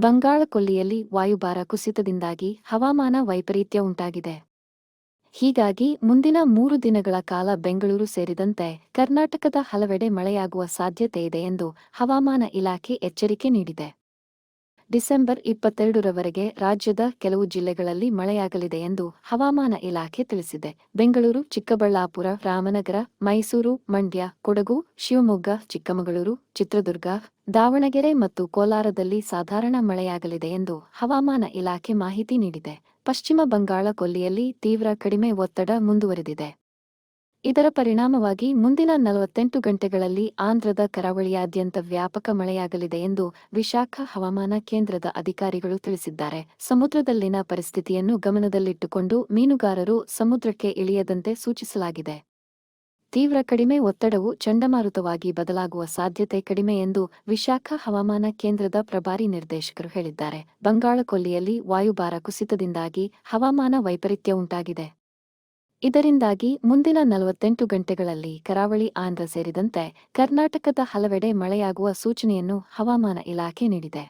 ಬಂಗಾಳಕೊಲ್ಲಿಯಲ್ಲಿ ವಾಯುಭಾರ ಕುಸಿತದಿಂದಾಗಿ ಹವಾಮಾನ ವೈಪರೀತ್ಯ ಉಂಟಾಗಿದೆ. ಹೀಗಾಗಿ ಮುಂದಿನ ಮೂರು ದಿನಗಳ ಕಾಲ ಬೆಂಗಳೂರು ಸೇರಿದಂತೆ ಕರ್ನಾಟಕದ ಹಲವೆಡೆ ಮಳೆಯಾಗುವ ಸಾಧ್ಯತೆ ಇದೆ ಎಂದು ಹವಾಮಾನ ಇಲಾಖೆ ಎಚ್ಚರಿಕೆ ನೀಡಿದೆ. ಡಿಸೆಂಬರ್ ಇಪ್ಪತ್ತೆರಡರವರೆಗೆ ರಾಜ್ಯದ ಕೆಲವು ಜಿಲ್ಲೆಗಳಲ್ಲಿ ಮಳೆಯಾಗಲಿದೆ ಎಂದು ಹವಾಮಾನ ಇಲಾಖೆ ತಿಳಿಸಿದೆ. ಬೆಂಗಳೂರು, ಚಿಕ್ಕಬಳ್ಳಾಪುರ, ರಾಮನಗರ, ಮೈಸೂರು, ಮಂಡ್ಯ, ಕೊಡಗು, ಶಿವಮೊಗ್ಗ, ಚಿಕ್ಕಮಗಳೂರು, ಚಿತ್ರದುರ್ಗ, ದಾವಣಗೆರೆ ಮತ್ತು ಕೋಲಾರದಲ್ಲಿ ಸಾಧಾರಣ ಮಳೆಯಾಗಲಿದೆ ಎಂದು ಹವಾಮಾನ ಇಲಾಖೆ ಮಾಹಿತಿ ನೀಡಿದೆ. ಪಶ್ಚಿಮ ಬಂಗಾಳ ಕೊಲ್ಲಿಯಲ್ಲಿ ತೀವ್ರ ಕಡಿಮೆ ಒತ್ತಡ ಮುಂದುವರೆದಿದೆ. ಇದರ ಪರಿಣಾಮವಾಗಿ ಮುಂದಿನ ನಲವತ್ತೆಂಟು ಗಂಟೆಗಳಲ್ಲಿ ಆಂಧ್ರದ ಕರಾವಳಿಯಾದ್ಯಂತ ವ್ಯಾಪಕ ಮಳೆಯಾಗಲಿದೆ ಎಂದು ವಿಶಾಖ ಹವಾಮಾನ ಕೇಂದ್ರದ ಅಧಿಕಾರಿಗಳು ತಿಳಿಸಿದ್ದಾರೆ. ಸಮುದ್ರದಲ್ಲಿನ ಪರಿಸ್ಥಿತಿಯನ್ನು ಗಮನದಲ್ಲಿಟ್ಟುಕೊಂಡು ಮೀನುಗಾರರು ಸಮುದ್ರಕ್ಕೆ ಇಳಿಯದಂತೆ ಸೂಚಿಸಲಾಗಿದೆ. ತೀವ್ರ ಕಡಿಮೆ ಒತ್ತಡವು ಚಂಡಮಾರುತವಾಗಿ ಬದಲಾಗುವ ಸಾಧ್ಯತೆ ಕಡಿಮೆ ಎಂದು ವಿಶಾಖ ಹವಾಮಾನ ಕೇಂದ್ರದ ಪ್ರಭಾರಿ ನಿರ್ದೇಶಕರು ಹೇಳಿದ್ದಾರೆ. ಬಂಗಾಳಕೊಲ್ಲಿಯಲ್ಲಿ ವಾಯುಭಾರ ಕುಸಿತದಿಂದಾಗಿ ಹವಾಮಾನ ವೈಪರೀತ್ಯ ಉಂಟಾಗಿದೆ. ಇದರಿಂದಾಗಿ ಮುಂದಿನ ನಲವತ್ತೆಂಟು ಗಂಟೆಗಳಲ್ಲಿ ಕರಾವಳಿ ಆಂಧ್ರ ಸೇರಿದಂತೆ ಕರ್ನಾಟಕದ ಹಲವೆಡೆ ಮಳೆಯಾಗುವ ಸೂಚನೆಯನ್ನು ಹವಾಮಾನ ಇಲಾಖೆ ನೀಡಿದೆ.